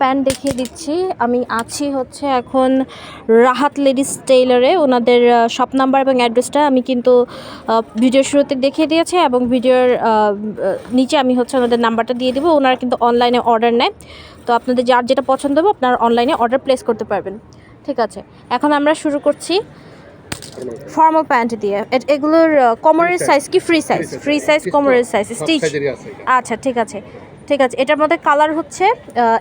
Pant দেখিয়ে দিচ্ছি। আমি আছি হচ্ছে এখন রাহাত লেডিস টেইলারে। ওনাদের শপ নাম্বার এবং অ্যাড্রেসটা আমি কিন্তু ভিডিওর শুরুতে দেখিয়ে দিয়েছি এবং ভিডিওর নিচে আমি হচ্ছে ওনাদের নাম্বারটা দিয়ে দিব। ওনারা কিন্তু অনলাইনে অর্ডার নেয়। তো আপনাদের যার যেটা পছন্দ হবে আপনার অনলাইনে অর্ডার প্লেস করতে পারবেন। ঠিক আছে এখন আমরা শুরু করছি ফর্মাল প্যান্ট দিয়ে। এগুলোর কোমরের সাইজ কি? ফ্রি সাইজ ফ্রি সাইজ কোমরের সাইজ স্টিচ আচ্ছা ঠিক আছে। ঠিক আছে এটার মধ্যে কালার হচ্ছে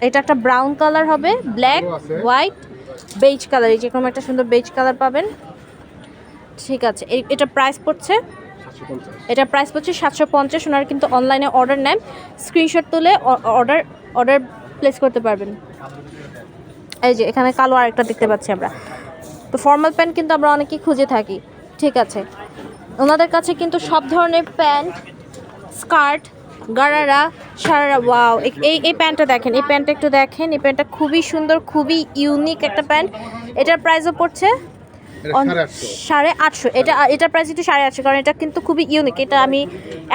এটা একটা ব্রাউন কালার হবে ব্ল্যাক হোয়াইট বেজ কালার এই যে কোনো একটা সুন্দর বেজ কালার পাবেন। ঠিক আছে এই- এটা প্রাইস পড়ছে? এটা প্রাইস পড়ছে সাতশো পঞ্চাশ ওনারা কিন্তু অনলাইনে অর্ডার নেন। স্ক্রিনশট তুলে অর্ডার অর্ডার প্লেস করতে পারবেন। এই যে এখানে কালো আরেকটা দেখতে পাচ্ছি আমরা। তো ফর্মাল প্যান্ট কিন্তু আমরা অনেকেই খুঁজে থাকি। ঠিক আছে ওনাদের কাছে কিন্তু সব ধরনের pant skirt gharara sharara wow এই এই প্যান্টটা দেখেন এই প্যান্টটা একটু দেখেন এই প্যান্টটা খুবই সুন্দর খুবই ইউনিক একটা প্যান্ট। এটার প্রাইসও পড়ছে সাড়ে আটশো। এটা এটার প্রাইস একটু সাড়ে আটশো কারণ এটা কিন্তু খুবই ইউনিক এটা আমি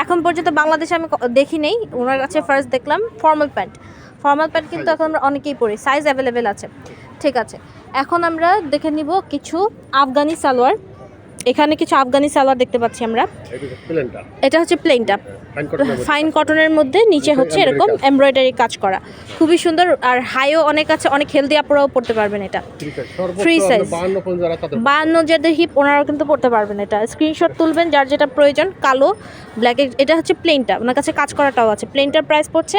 এখন পর্যন্ত বাংলাদেশে আমি দেখি নেই। ওনার কাছে ফার্স্ট দেখলাম ফর্মাল প্যান্ট। ফর্মাল প্যান্ট কিন্তু এখন আমরা অনেকেই পরি। সাইজ অ্যাভেলেবেল আছে। ঠিক আছে। এখন আমরা দেখে নিব কিছু আফগানি সালোয়ার। এখানে কিছু আফগানি সালোয়ার দেখতে পাচ্ছি আমরা। এটা হচ্ছে প্লেনটা। ফাইন কটনের মধ্যে। নিচে হচ্ছে এরকম এমব্রয়ডারি কাজ করা। খুবই সুন্দর আর হাইও অনেক আছে অনেক হেলদি আপুরাও পড়তে পারবেন এটা। Free সাইজ বায়ান্ন যাদের হিপ ওনারাও কিন্তু পড়তে পারবেন এটা। স্ক্রিনশট তুলবেন যার যেটা প্রয়োজন কালো ব্ল্যাক এটা হচ্ছে প্লেনটা ওনার কাছে কাজ করাটাও আছে। প্লেনটার প্রাইস পড়ছে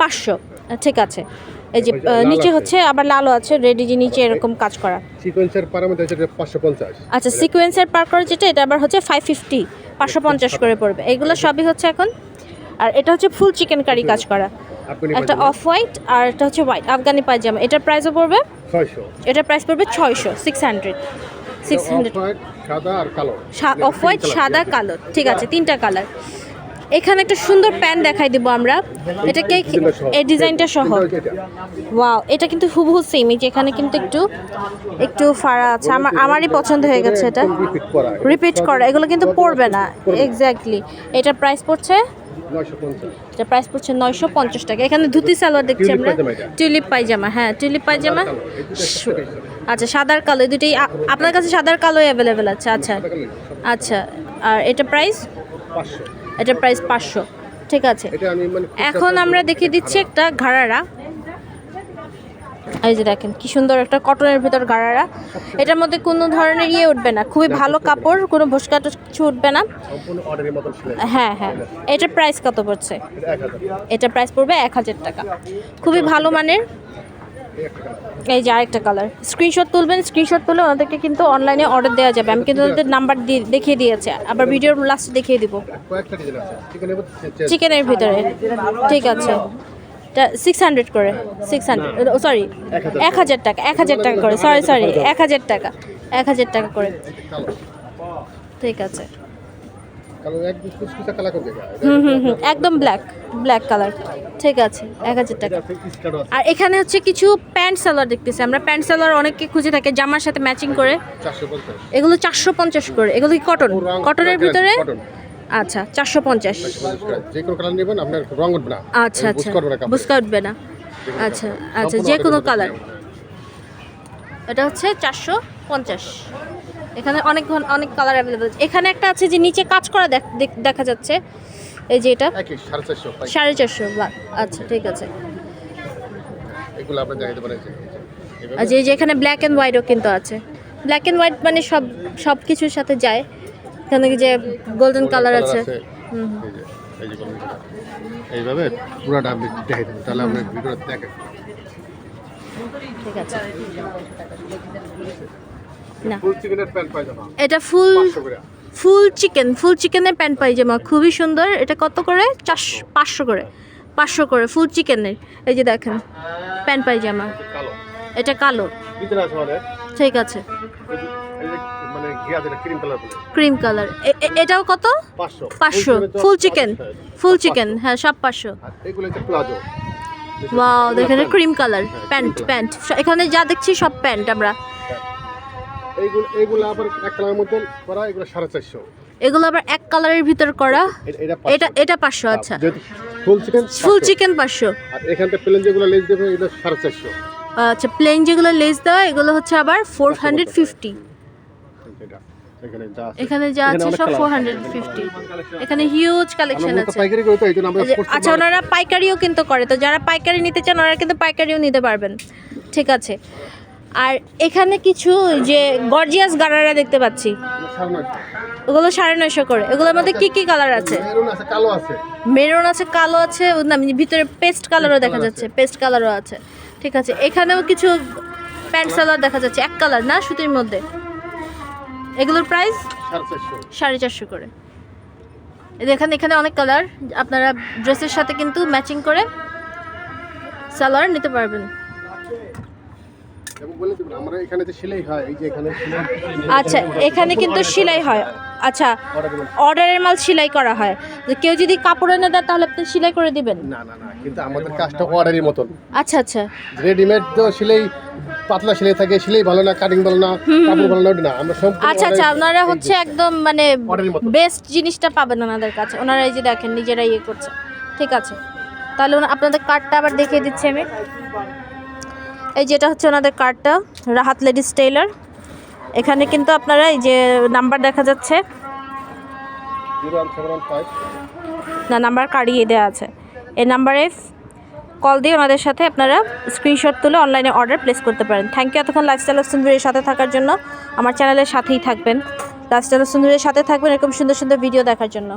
পাঁচশো। ঠিক আছে। এই যে নিচে হচ্ছে আবার লালও আছে রেডি যে নিচে এরকম কাজ করা। সিকোয়েন্সের হচ্ছে পাঁচশো পঞ্চাশ। আচ্ছা সিকোয়েন্সের পার করে যেটা এটা আবার হচ্ছে ফাইভ ফিফটি পাঁচশো পঞ্চাশ করে পড়বে। এগুলো সবই হচ্ছে এখন আর এটা হচ্ছে ফুল চিকেন কারি কাজ করা। একটা অফ হোয়াইট আর এটা হচ্ছে হোয়াইট আফগানি পায়জামা। এটার প্রাইসও পড়বে? ছয়শো। এটার প্রাইস পড়বে ছয়শো সিক্স হান্ড্রেড সিক্স হান্ড্রেড সাদা আর কালো। অফ হোয়াইট সাদা কালো। ঠিক আছে তিনটা কালার এখানে একটা সুন্দর প্যান্ট দেখাই দিব আমরা। এটাকে এই ডিজাইনটা সহ। ওয়াও, এটা কিন্তু হুবহু সেম এই যে এখানে কিন্তু একটু একটু ফাড়া আছে। আমার আমারই পছন্দ হয়ে গেছে এটা। রিপিট করা, এগুলো কিন্তু পড়বে না। এক্স্যাক্টলি এটা প্রাইস পড়ছে এটা প্রাইস পড়ছে নয়শো পঞ্চাশ টাকা। এখানে ধুতি সালোয়ার দেখছি আমরা। টিউলিপ পায়জামা হ্যাঁ টিউলিপ পায়জামা। দুটো। আচ্ছা সাদার কালো দুটোই আপনার কাছে সাদার কালোই অ্যাভেলেবেল আছে। আচ্ছা আচ্ছা আর এটা প্রাইস এটার প্রাইস পাঁচশো। ঠিক আছে। এটা মানে এখন আমরা দেখিয়ে দিচ্ছি একটা ঘাড়ারা। এই যে দেখেন কি সুন্দর একটা কটনের ভিতর গাড়ারা এটার মধ্যে কোনো ধরনের ইয়ে উঠবে না খুবই ভালো কাপড় কোনো ভোসকা কিছু উঠবে না। হ্যাঁ হ্যাঁ। এটার প্রাইস কত পড়ছে? এটা এটার প্রাইস পড়বে এক হাজার টাকা। খুবই ভালো মানের। এই যে আরেকটা কালার স্ক্রিনশট তুলবেন স্ক্রিনশট তুলে ওনাদেরকে কিন্তু অনলাইনে অর্ডার দেওয়া যাবে। আমি কিন্তু ওদের নাম্বার দিয়ে দেখিয়ে দিয়েছে। আবার ভিডিওর লাস্ট দেখিয়ে দিব। চিকেনের ভিতরে। ঠিক আছে। এটা সিক্স হান্ড্রেড করে। সিক্স হান্ড্রেড সরি এক হাজার টাকা। এক হাজার টাকা করে। সরি সরি এক হাজার টাকা। এক হাজার টাকা করে। ঠিক আছে। একদম ব্ল্যাক ব্ল্যাক কালার ঠিক আছে এক হাজার টাকা। আর এখানে হচ্ছে কিছু প্যান্ট সালোয়ার দেখতেছি। আমরা প্যান্ট সালোয়ার অনেকে খুঁজে থাকে জামার সাথে ম্যাচিং করে। এগুলো চারশো পঞ্চাশ করে। এগুলো কি কটন কটনের ভিতরে? আচ্ছা চারশো পঞ্চাশ। যে কোনো কালার নেবেন আপনার রং উঠবে না। আচ্ছা আচ্ছা। বুঝকা উঠবে না। আচ্ছা আচ্ছা যে কোনো কালার এটা হচ্ছে চারশো পঞ্চাশ। এখানে অনেক অনেক কালার অ্যাভেলেবল এখানে একটা আছে যে নিচে কাজ করা দেখ- যাচ্ছে। এই যে এটা? সাড়ে চারশো আচ্ছা ঠিক আছে। এগুলো আপনার জানাতে পারেন যে- এভাবে আর যে এখানে ব্ল্যাক অ্যান্ড হোয়াইটও কিন্তু আছে। ব্ল্যাক অ্যান্ড হোয়াইট মানে সব সব কিছুর সাথে যায়। এখানে যে গোল্ডেন কালার আছে। এই এই। এইভাবে পুরাটা আপনি দেখাই দেবেন তাহলে আপনার ভিডিওটা দেখেন ঠিক আছে। না। এটা ফুল ফুল চিকেন ফুল চিকেনের প্যান্ট পাইজামা খুবই সুন্দর। এটা কত করে? চারশো পাঁচশো করে। পাঁচশো করে ফুল চিকেনের এই যে দেখেন প্যান্ট পাইজামা এটা কালো। ঠিক আছে। যে মানে ক্রিম কালার এটাও কত? পাঁচশো। ফুল চিকেন ফুল চিকেন হ্যাঁ সব পাঁচশো। ওয়াও দেখেন ক্রিম কালার প্যান্ট প্যান্ট এখানে যা দেখছি সব প্যান্ট আমরা। এইগুলো এইগুলো আবার এক কালারের মধ্যে করা এগুলো সাড়ে চারশো। এগুলো আবার এক কালারের ভিতর করা? এটা এটা পাঁচশো। আচ্ছা। ফুল চিকেন ফুল চিকেন পাঁচশো। আর এখানটা প্লেন যেগুলো লেজ দেবে এটা সাড়ে চারশো। আচ্ছা প্লেন যেগুলো লেস দেওয়া এগুলো হচ্ছে আবার ফোর হান্ড্রেড ফিফটি এখানে যা আছে। এখানে সব ফোর হান্ড্রেড ফিফটি এখানে হিউজ কালেকশন আছে। আচ্ছা ওনারা পাইকারিও কিন্তু করে। তো যারা পাইকারি নিতে চান ওনারা কিন্তু পাইকারিও নিতে পারবেন। ঠিক আছে। আর এখানে কিছু যে গর্জিয়াস গারারা দেখতে পাচ্ছি। ওগুলো সাড়ে নয়শো করে। এগুলোর মধ্যে কি কি কালার আছে? মেরুন আছে কালো আছে। না, ভিতরে পেস্ট কালারও দেখা যাচ্ছে পেস্ট কালারও আছে। ঠিক আছে এখানেও কিছু প্যান্ট সালোয়ার দেখা যাচ্ছে এক কালার না সুতির মধ্যে? এগুলোর প্রাইস সাড়ে চারশো। করে। দেখেন এখানে অনেক কালার আপনারা ড্রেসের সাথে কিন্তু ম্যাচিং করে সালোয়ার নিতে পারবেন এবং বলে দেবেন আমরা এখানে যে সেলাই হয় এই যে এখানে সেলাই আচ্ছা এখানে কিন্তু সেলাই হয়। আচ্ছা অর্ডারের মাল সেলাই করা হয়। কেউ যদি কাপড় এনে দেয় তাহলে আপনি সেলাই করে দিবেন? না না না কিন্তু আমাদের কাজটা অর্ডারের মতন। আচ্ছা আচ্ছা। রেডিমেড তো সেলাই পাতলা সেলাই থাকে সেলাই ভালো না কাটিং ভালো না কাপড় ভালো না না আমরা সম্পূর্ণ আচ্ছা আচ্ছা ওনারা হচ্ছে একদম মানে। বেস্ট জিনিসটা পাবেন ওনাদের কাছে। ওনারা এই যে দেখেন নিজেরা ইয়ে করছে। ঠিক আছে। তাহলে আপনাদের কার্ডটা আবার দেখিয়ে দিচ্ছি আমি। এই যেটা হচ্ছে ওনাদের কার্ডটা, রাহাত লেডিস টেইলার। এখানে কিন্তু আপনারা এই যে নাম্বার দেখা যাচ্ছে। না, নাম্বার কাড়িয়ে দেওয়া আছে। এই নাম্বারে কল দিয়ে ওনাদের সাথে আপনারা স্ক্রিনশট তুলে অনলাইনে অর্ডার প্লেস করতে পারেন। থ্যাংক ইউ এতক্ষণ লাইফস্টাইল অফ সুন্দরের সাথে থাকার জন্য। আমার চ্যানেলের সাথেই থাকবেন। লাইফস্টাইল অফ সুন্দরের সাথে থাকবেন এরকম সুন্দর সুন্দর ভিডিও দেখার জন্য।